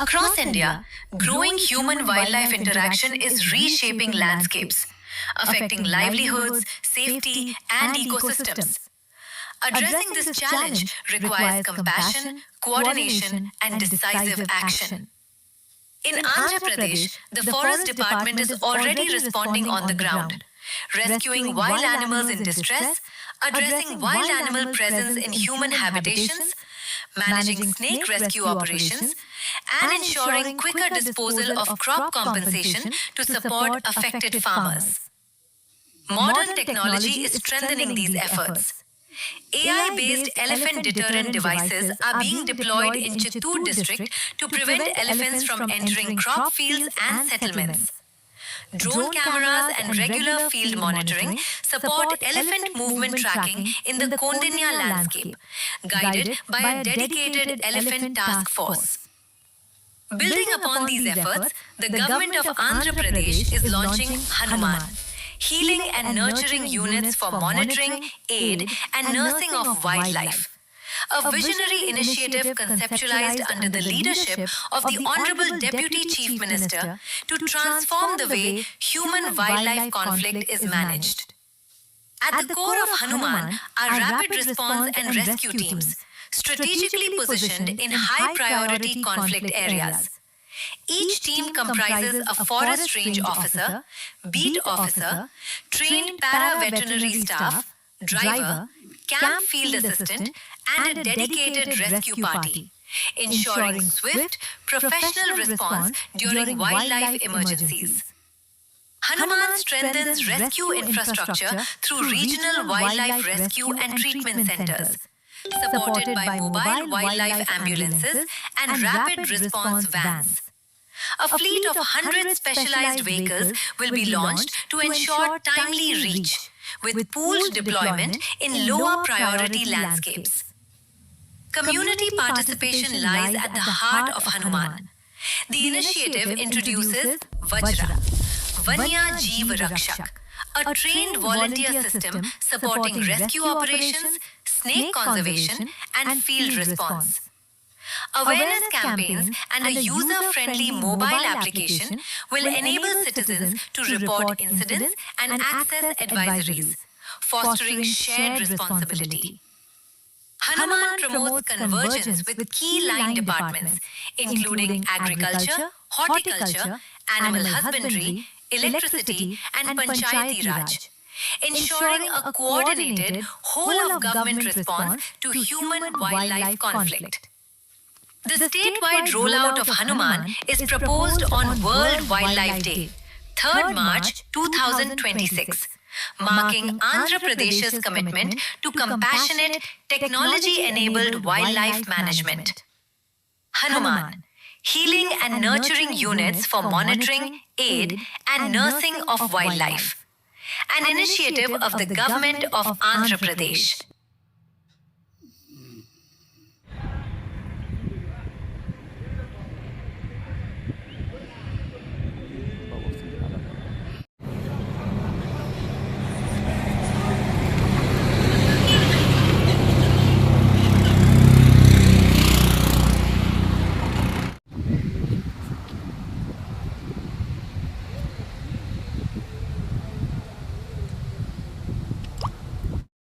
Across India, growing human wildlife interaction is reshaping landscapes, affecting livelihoods, safety, and ecosystems. Addressing this challenge requires compassion, coordination, and decisive action. In Andhra Pradesh, the Forest Department is already responding on the ground, rescuing wild animals in distress, addressing wild animal presence in human habitations, managing snake rescue operations, and ensuring quicker disposal of crop compensation to support affected farmers. Modern technology is strengthening these efforts. AI based elephant deterrent devices are being deployed in Chittoor district to prevent elephants from entering crop fields and settlements. Drone cameras and regular field monitoring support elephant movement tracking in the Kondinya landscape, guided by a dedicated elephant task force. Building upon these efforts, the government of Andhra Pradesh is launching Hanuman, healing and nurturing units for monitoring, aid, and nursing of wildlife. A visionary initiative conceptualized under the leadership of the Honorable Deputy Chief Minister to transform the way human wildlife conflict is managed. At the core of Hanuman are rapid response and rescue teams, strategically positioned in high priority conflict areas. Each team comprises a forest range officer, beat officer, trained para veterinary staff, driver, camp field assistant, and a dedicated rescue party, ensuring swift, professional response during wildlife emergencies. Hanuman strengthens rescue infrastructure through regional wildlife rescue and treatment centers, supported by mobile wildlife ambulances and rapid response vans. A fleet of 100 specialized vehicles will be launched to ensure timely reach, with pooled deployment in lower priority landscapes. Community participation lies at the heart of Hanuman. The initiative introduces Vajra, Vanya Jeev Rakshak, a trained volunteer system supporting rescue operations, snake conservation, and field response. Awareness campaigns and a user friendly mobile application will enable citizens to report incidents and access advisories, fostering shared responsibility. Hanuman promotes convergence with key line departments, including agriculture, horticulture, animal husbandry, electricity, and Panchayati Raj, ensuring a coordinated whole of government response to human wildlife conflict. The statewide rollout of Hanuman is proposed on World Wildlife Day, 3rd March 2026, marking Andhra Pradesh's commitment to compassionate, technology enabled wildlife management. Hanuman, healing and nurturing units for monitoring, aid, and nursing of wildlife. An initiative of the government of Andhra Pradesh.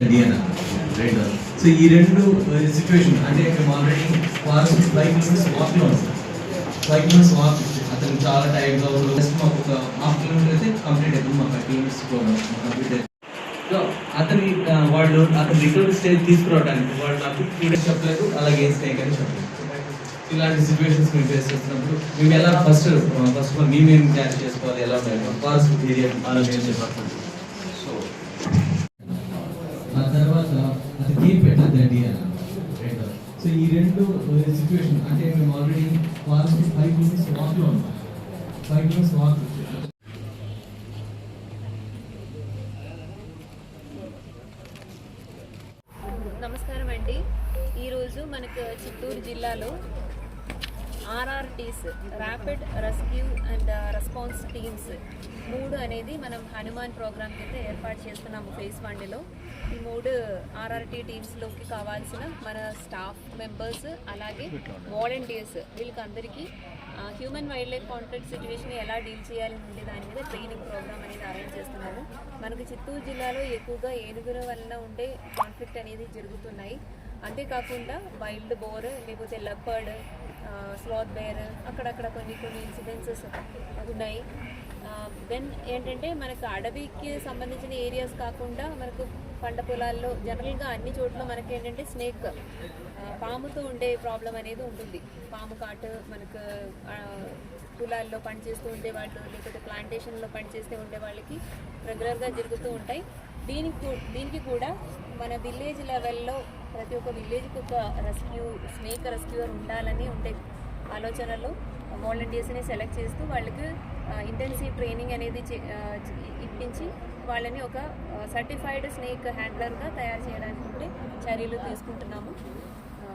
DNR రెండు so ఈ రెండు uh, situation అంటే మేము already forest five kilometres వాక్లో ఉంటుంది five kilometres walk అతను చాలా టైర్గా just మాకు ఒక హాఫ్ కిలోమీటర్ అయితే కంప్లీట్ అవుతుంది మాకు ఫైవ్ కిలోమీటర్స్ కంప్లీట్ అవుతుంది సో అతని వాళ్ళు అతని రికవరీ స్టేజ్ తీసుకురావడానికి వాళ్ళు నాకు టూ డేస్ చెప్పలేదు. అలాగే ఏం స్టే కానీ చెప్పలేదు. ఇలాంటి సిచ్యువేషన్స్ మేము ఫేస్ చేస్తున్నప్పుడు మేము ఎలా ఫస్ట్ ఫస్ట్ ఆఫ్ ఆల్ మేము ఏం క్యారీ చేసుకోవాలి? ఎలా ఉండాలి? ఫారెస్ట్ ఏరియా సో ఆ తర్వాత అది గేమ్ పెట్టద్దు అండి రెండు సో ఈ రెండు సిచ్యువేషన్ అంటే మేము ఆల్రెడీ వాళ్ళకి ఫైవ్ మినిట్స్ వాక్లో ఉన్నాం. ఫైవ్ మినిట్స్ వాక్ నమస్కారం అండి. ఈరోజు మనకు చిత్తూరు జిల్లాలో RRTs rapid rescue and response teams మూడు అనేది మనం హనుమాన్ ప్రోగ్రామ్ కింద ఏర్పాటు చేస్తున్నాము ఫేస్ వన్లో ఈ మూడు ఆర్ఆర్టీ టీమ్స్లోకి కావాల్సిన మన స్టాఫ్ మెంబర్స్ అలాగే వాలంటీర్స్ వీళ్ళకి అందరికీ human wildlife contract situation ఎలా డీల్ చేయాలి ఉండే దాని మీద ట్రైనింగ్ ప్రోగ్రామ్ అనేది అరేంజ్ చేస్తున్నాము. మనకు చిత్తూరు జిల్లాలో ఎక్కువగా ఏనుగుల వలన ఉండే కాన్ఫ్లిక్ట్ అనేది జరుగుతున్నాయి. అంతేకాకుండా వైల్డ్ బోర్ లేకపోతే లెపర్డ్ స్లాత్ బేర్ అక్కడక్కడ కొన్ని కొన్ని ఇన్సిడెన్సెస్ ఉన్నాయి. దెన్ ఏంటంటే మనకు అడవికి సంబంధించిన ఏరియాస్ కాకుండా మనకు పంట పొలాల్లో జనరల్గా అన్ని చోట్ల మనకి ఏంటంటే స్నేక్ పాముతో ఉండే ప్రాబ్లం అనేది ఉంటుంది. పాము కాటు మనకు పొలాల్లో పనిచేస్తూ ఉండేవాళ్ళు లేకపోతే ప్లాంటేషన్లో పనిచేస్తూ ఉండే వాళ్ళకి రెగ్యులర్గా జరుగుతూ ఉంటాయి. దీనికి దీనికి కూడా మన విలేజ్ లెవెల్లో ప్రతి ఒక్క విలేజ్కి ఒక రెస్క్యూ స్నేక్ రెస్క్యూర్ ఉండాలని ఉండే ఆలోచనలు వాలంటీర్స్ని సెలెక్ట్ చేస్తూ వాళ్ళకి ఇంటెన్సివ్ ట్రైనింగ్ అనేది చే- ఇప్పించి వాళ్ళని ఒక సర్టిఫైడ్ స్నేక్ హ్యాండ్లర్గా తయారు చేయడానికి ఉంటే చర్యలు తీసుకుంటున్నాము ఆ,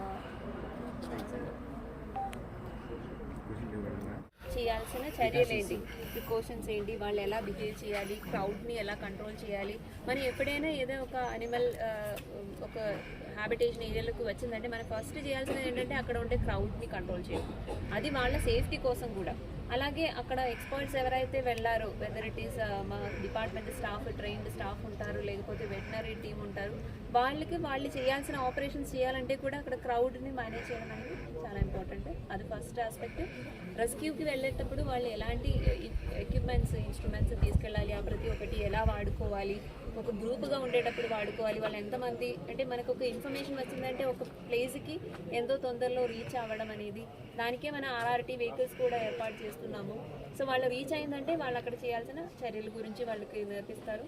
చేయాల్సిన చర్యలు ఏంటి ప్రికాషన్స్ ఏంటి? వాళ్ళు ఎలా బిహేవ్ చేయాలి? క్రౌడ్ని ఎలా కంట్రోల్ చేయాలి? మనం ఎప్పుడైనా ఏదో ఒక అనిమల్ ఒక హ్యాబిటేషన్ ఏరియాలకు వచ్చిందంటే మనం ఫస్ట్ చేయాల్సింది ఏంటంటే అక్కడ ఉండే క్రౌడ్ని కంట్రోల్ చేయడం. అది వాళ్ళ సేఫ్టీ కోసం కూడా. అలాగే అక్కడ ఎక్స్పర్ట్స్ ఎవరైతే వెళ్ళారో వెదర్ ఇట్ ఈస్ మా డిపార్ట్మెంట్ స్టాఫ్ ట్రైన్డ్ స్టాఫ్ ఉంటారు లేకపోతే వెటనరీ టీం ఉంటారు వాళ్ళకి వాళ్ళు చేయాల్సిన ఆపరేషన్స్ చేయాలంటే కూడా అక్కడ క్రౌడ్ని మేనేజ్ చేయడం అనేది చాలా ఇంపార్టెంట్ అది ఫస్ట్ ఆస్పెక్ట్ రెస్క్యూకి వెళ్ళేటప్పుడు వాళ్ళు ఎలాంటి ఎక్విప్మెంట్స్ ఇన్స్ట్రుమెంట్స్ తీసుకెళ్ళాలి? ఆ ప్రతి ఒక్కటి ఎలా వాడుకోవాలి? ఒక గ్రూప్గా ఉండేటప్పుడు వాడుకోవాలి. వాళ్ళు ఎంతమంది? అంటే మనకు ఒక ఇన్ఫర్మేషన్ వచ్చిందంటే ఒక ప్లేస్కి ఎంతో తొందరలో రీచ్ అవ్వడం అనేది. దానికే మన ఆర్ఆర్టీ వెహికల్స్ కూడా ఏర్పాటు చేస్తున్నాము. సో వాళ్ళు రీచ్ అయిందంటే వాళ్ళు అక్కడ చేయాల్సిన చర్యల గురించి వాళ్ళకి నేర్పిస్తారు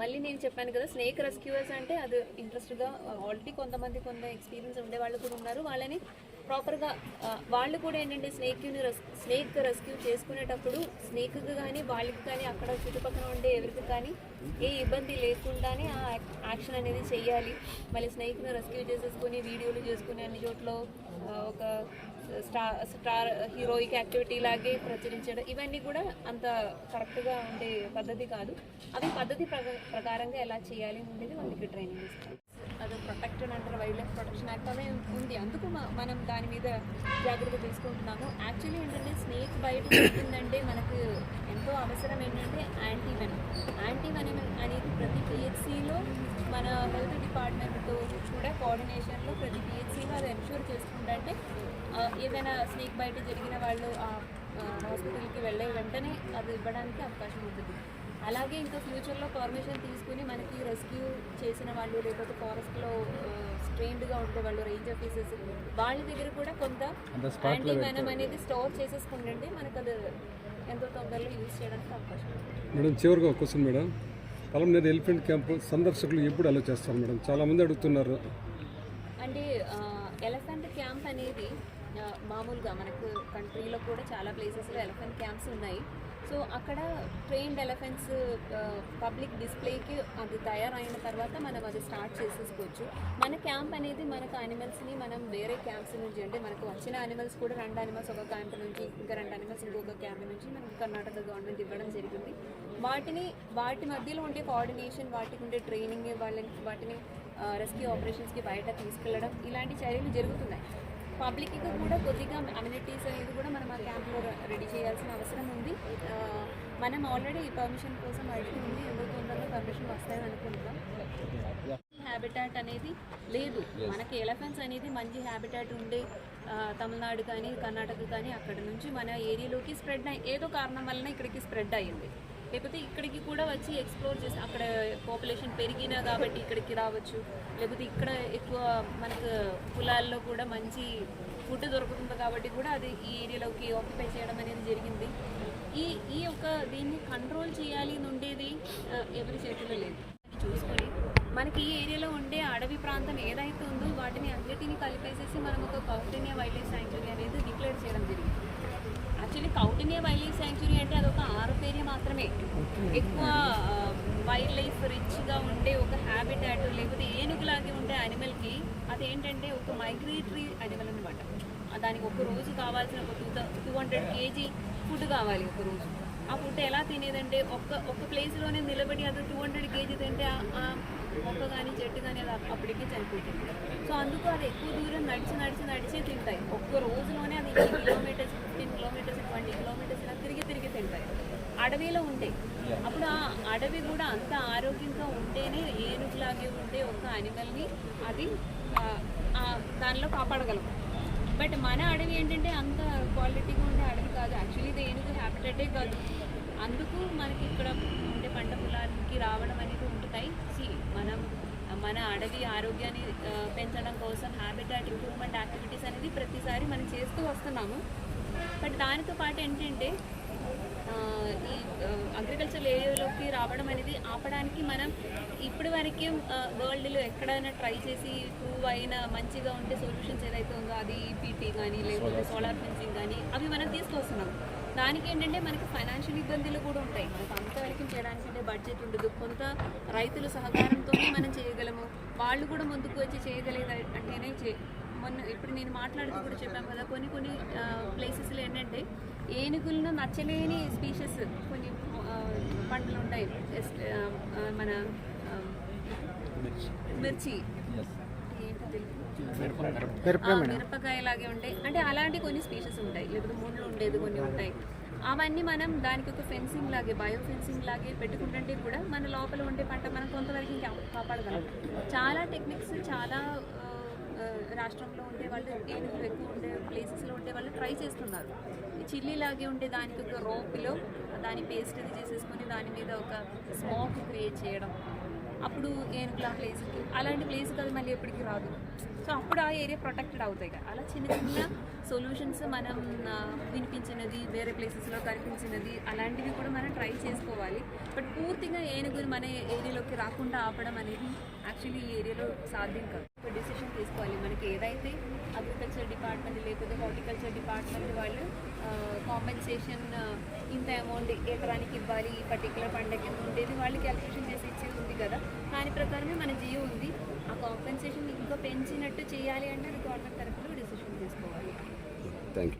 మళ్ళీ నేను చెప్పాను కదా స్నేక్ రెస్క్యూవర్స్ అంటే అది ఇంట్రెస్ట్గా ఆల్రెడీ కొంతమంది కొంత ఎక్స్పీరియన్స్ ఉండే వాళ్ళు కూడా ఉన్నారు. వాళ్ళని ప్రాపర్గా వాళ్ళు కూడా ఏంటంటే స్నేక్ని రెస్ స్నేక్ రెస్క్యూ చేసుకునేటప్పుడు స్నేక్కి కానీ వాళ్ళకి కానీ అక్కడ చుట్టుపక్కల ఉండే ఎవరికి కానీ ఏ ఇబ్బంది లేకుండానే ఆ యాక్షన్ అనేది చేయాలి. మళ్ళీ స్నేక్ని రెస్క్యూ చేసేసుకొని వీడియోలు చేసుకుని అన్ని చోట్ల ఒక స్టార్ స్టార్ హీరోయిక్ యాక్టివిటీ లాగే ప్రచురించడం ఇవన్నీ కూడా అంత కరెక్ట్గా ఉండే పద్ధతి కాదు. అవి పద్ధతి ప్రకారంగా ఎలా చేయాలి ఉండేది వాళ్ళకి ట్రైనింగ్ ఇస్తాం. అది ప్రొటెక్టెడ్ అంటారు వైల్డ్ లైఫ్ ప్రొటెక్షన్ యాక్ట్ అనే ఉంది. అందుకు మ- మనం దాని మీద జాగ్రత్త తీసుకుంటున్నాము. యాక్చువల్లీ ఏంటంటే స్నేక్ బయట ఉంటుందంటే మనకు ఎంతో అవసరం ఏంటంటే యాంటీ యాంటీవెన్ యాంటీ అనేది ప్రతి పిహెచ్సిలో మన హెల్త్ డిపార్ట్మెంట్తో కూడా కోఆర్డినేషన్లో ప్రతి పిహెచ్సిలో అది ఎన్షూర్ చేసుకుంటే ఏదైనా స్నేక్ బయట జరిగిన వాళ్ళు ఆ హాస్పిటల్కి వెళ్ళే వెంటనే అది ఇవ్వడానికి అవకాశం ఉంటుంది. అలాగే ఇంకా ఫ్యూచర్లో పర్మిషన్ తీసుకుని మనకి రెస్క్యూ చేసిన వాళ్ళు లేకపోతే ఫారెస్ట్లో స్ట్రెయిన్డ్గా ఉండే వాళ్ళు రేంజ్ ఆఫీసర్స్ వాళ్ళ దగ్గర కూడా కొంత యాంటీ వెనం అనేది స్టోర్ చేసేసుకుంటే మనకు అది ఎంతో తొందరలో యూజ్ చేయడానికి అవకాశం మేడం చివరిగా question madam. Palamaner elephant camp సందర్శకులు ఎప్పుడు అలా చేస్తారు మేడం? చాలామంది అడుగుతున్నారు. అంటే ఎలిఫెంట్ క్యాంప్ అనేది మామూలుగా మనకు కంట్రీలో కూడా చాలా ప్లేసెస్లో ఎలిఫెంట్ క్యాంప్స్ ఉన్నాయి. సో అక్కడ ట్రైన్డ్ ఎలిఫెంట్స్ పబ్లిక్ డిస్ప్లేకి అది తయారైన తర్వాత మనం అది స్టార్ట్ చేసేసుకోవచ్చు. మన క్యాంప్ అనేది మనకు అనిమల్స్ని మనం వేరే క్యాంప్స్ నుంచి అంటే మనకు వచ్చిన అనిమల్స్ కూడా రెండు అనిమల్స్ ఒక క్యాంప్ నుంచి ఇంకా రెండు అనిమల్స్ ఇంకొక క్యాంప్ నుంచి మనకు కర్ణాటక గవర్నమెంట్ ఇవ్వడం జరిగింది. వాటిని వాటి మధ్యలో ఉండే కోఆర్డినేషన్ వాటికి ఉండే ట్రైనింగ్ వాళ్ళని వాటిని రెస్క్యూ ఆపరేషన్స్కి బయట తీసుకెళ్ళడం ఇలాంటి చర్యలు జరుగుతున్నాయి. పబ్లిక్కి కూడా కొద్దిగా అమ్యూనిటీస్ అనేది కూడా మనం ఆ క్యాంప్లో రెడీ చేయాల్సిన అవసరం ఉంది. మనం ఆల్రెడీ ఈ పర్మిషన్ కోసం అడిగి ఉంది. ఎంతో తొందరగా పర్మిషన్ వస్తాయని అనుకుంటున్నాం. హ్యాబిటాట్ అనేది లేదు. మనకి ఎలఫెంట్స్ అనేది మంచి హ్యాబిటాట్ ఉండే తమిళనాడు కానీ కర్ణాటక కానీ అక్కడ నుంచి మన ఏరియాలోకి స్ప్రెడ్ అయ్యి ఏదో కారణం వలన ఇక్కడికి స్ప్రెడ్ అయ్యింది. లేకపోతే ఇక్కడికి కూడా వచ్చి ఎక్స్ప్లోర్ చేసి అక్కడ పాపులేషన్ పెరిగినా కాబట్టి ఇక్కడికి రావచ్చు. లేకపోతే ఇక్కడ ఎక్కువ మనకు పొలాల్లో కూడా మంచి ఫుడ్ దొరుకుతుంది కాబట్టి కూడా అది ఈ ఏరియాలోకి ఆక్యుపై చేయడం అనేది జరిగింది. ఈ ఈ యొక్క దీన్ని కంట్రోల్ చేయాలి అని ఉండేది ఎవరి చేతిలో లేదు. చూసుకొని మనకి ఈ ఏరియాలో ఉండే అడవి ప్రాంతం ఏదైతే ఉందో వాటిని అన్నిటిని కలిపేసేసి మనం ఒక కౌటన్య వైల్డ్ లైఫ్ శాంక్చురీ అనేది డిక్లేర్ చేయడం జరిగింది. Actually Kaundinya wildlife sanctuary అంటే అదొక ఆరఫ్ ఏరియా మాత్రమే ఎక్కువ వైల్డ్ లైఫ్ రిచ్గా ఉండే ఒక హ్యాబిటాట్ లేకపోతే ఏనుగులాగే ఉండే అనిమల్కి అదేంటంటే ఒక మైగ్రేటరీ అనిమల్ అనమాట దానికి ఒక రోజు కావాల్సిన ఒక two two hundred kg food కావాలి ఒక రోజు. ఆ ఫుడ్ ఎలా తినేదంటే ఒక్క ఒక్క ప్లేస్లోనే నిలబడి అది టూ హండ్రెడ్ కేజీ తింటే మొక్క కానీ చెట్టు కానీ అది అప్పటికే చనిపోతుంది. సో అందుకు అది ఎక్కువ దూరం నడిచి నడిచి నడిచే తింటాయి. ఒక్క రోజులోనే అది కిలోమీటర్స్ ఫిఫ్టీన్ అడవిలో ఉంటాయి అప్పుడు ఆ అడవి కూడా అంత ఆరోగ్యంగా ఉంటేనే ఏనుగులాగే ఉండే ఒక అనిమల్ని అది దానిలో కాపాడగలం. బట్ మన అడవి ఏంటంటే అంత క్వాలిటీగా ఉండే అడవి కాదు. యాక్చువల్లీ ఇది ఏనుగు హ్యాబిటేటే కాదు. అందుకు మనకి ఇక్కడ ఉండే పంట పొలానికి రావడం అనేది ఉంటున్నాయి సి మనం మన అడవి ఆరోగ్యాన్ని పెంచడం కోసం హ్యాబిటాట్ ఇంప్రూవ్మెంట్ యాక్టివిటీస్ అనేది ప్రతిసారి మనం చేస్తూ వస్తున్నాము. బట్ దానితో పాటు ఏంటంటే ఈ అగ్రికల్చర్ ఏరియాలోకి రావడం అనేది ఆపడానికి మనం ఇప్పటి వరకు వరల్డ్లో ఎక్కడైనా ట్రై చేసి ప్రూవ్ అయిన మంచిగా ఉండే సొల్యూషన్స్ ఏదైతే ఉందో అది ఈపీటీ కానీ లేకపోతే సోలార్ ఫెన్సింగ్ కానీ అవి మనం తీసుకొస్తున్నాం. దానికి ఏంటంటే మనకి ఫైనాన్షియల్ ఇబ్బందులు కూడా ఉంటాయి. మనకు అంత వరకు చేయడానికి అంటే బడ్జెట్ ఉండదు. కొంత రైతుల సహకారంతోనే మనం చేయగలము. వాళ్ళు కూడా ముందుకు వచ్చి చేయగలిగే అంటేనే చే మొన్న ఇప్పుడు నేను మాట్లాడుతూ కూడా చెప్పాను కదా కొన్ని కొన్ని ప్లేసెస్లో ఏంటంటే ఏనుగులను నచ్చలేని స్పీషెస్ కొన్ని పంటలు ఉంటాయి. మన మిర్చి. మిరపకాయ లాగే ఉంటాయి. అంటే అలాంటి కొన్ని స్పీషెస్ ఉంటాయి. లేకపోతే ముళ్ళు ఉండేది కొన్ని ఉంటాయి. అవన్నీ మనం దానికి ఒక ఫెన్సింగ్ లాగే బయో ఫెన్సింగ్ లాగే పెట్టుకుంటుంటే కూడా మన లోపల ఉండే పంట మనం కొంతవరకు ఇంకా కాపాడగలం. చాలా టెక్నిక్స్ చాలా రాష్ట్రంలో ఉండే వాళ్ళు ఏనుగులు ఎక్కువ ఉండే ప్లేసెస్లో ఉండే వాళ్ళు ట్రై చేస్తున్నారు. ఈ చిల్లీ లాగే ఉండే దానికి ఒక రోప్లో దాని పేస్ట్ అది చేసేసుకొని దాని మీద ఒక స్మోక్ క్రియేట్ చేయడం. అప్పుడు ఏనుగుల ప్లేస్కి అలాంటి ప్లేస్ అది మళ్ళీ ఎప్పటికీ రాదు. సో అప్పుడు ఆ ఏరియా ప్రొటెక్టెడ్ అవుతాయి కదా. అలా చిన్న చిన్న సొల్యూషన్స్ మనం వినిపించినది వేరే ప్లేసెస్లో కనిపించినది అలాంటివి కూడా మనం ట్రై చేసుకోవాలి. బట్ పూర్తిగా ఏనుగులు మన ఏరియాలోకి రాకుండా ఆపడం అనేది యాక్చువల్లీ ఈ ఏరియాలో సాధ్యం కాదు. ఒక డిసిషన్ తీసుకోవాలి. మనకి ఏదైతే అగ్రికల్చర్ డిపార్ట్మెంట్ లేకపోతే హార్టికల్చర్ డిపార్ట్మెంట్ వాళ్ళు కాంపెన్సేషన్ ఇంత అమౌంట్ ఎకరానికి ఇవ్వాలి ఈ పర్టికులర్ పండగ ఉండేది వాళ్ళు క్యాలిక్యులేషన్ చేసి ఇచ్చేది ఉంది కదా. దాని ప్రకారమే మన జియో ఉంది. ఆ కాంపెన్సేషన్ ఇంకా పెంచినట్టు చేయాలి అంటే అది గవర్నమెంట్ తరఫున డిసిషన్ తీసుకోవాలి. Thank you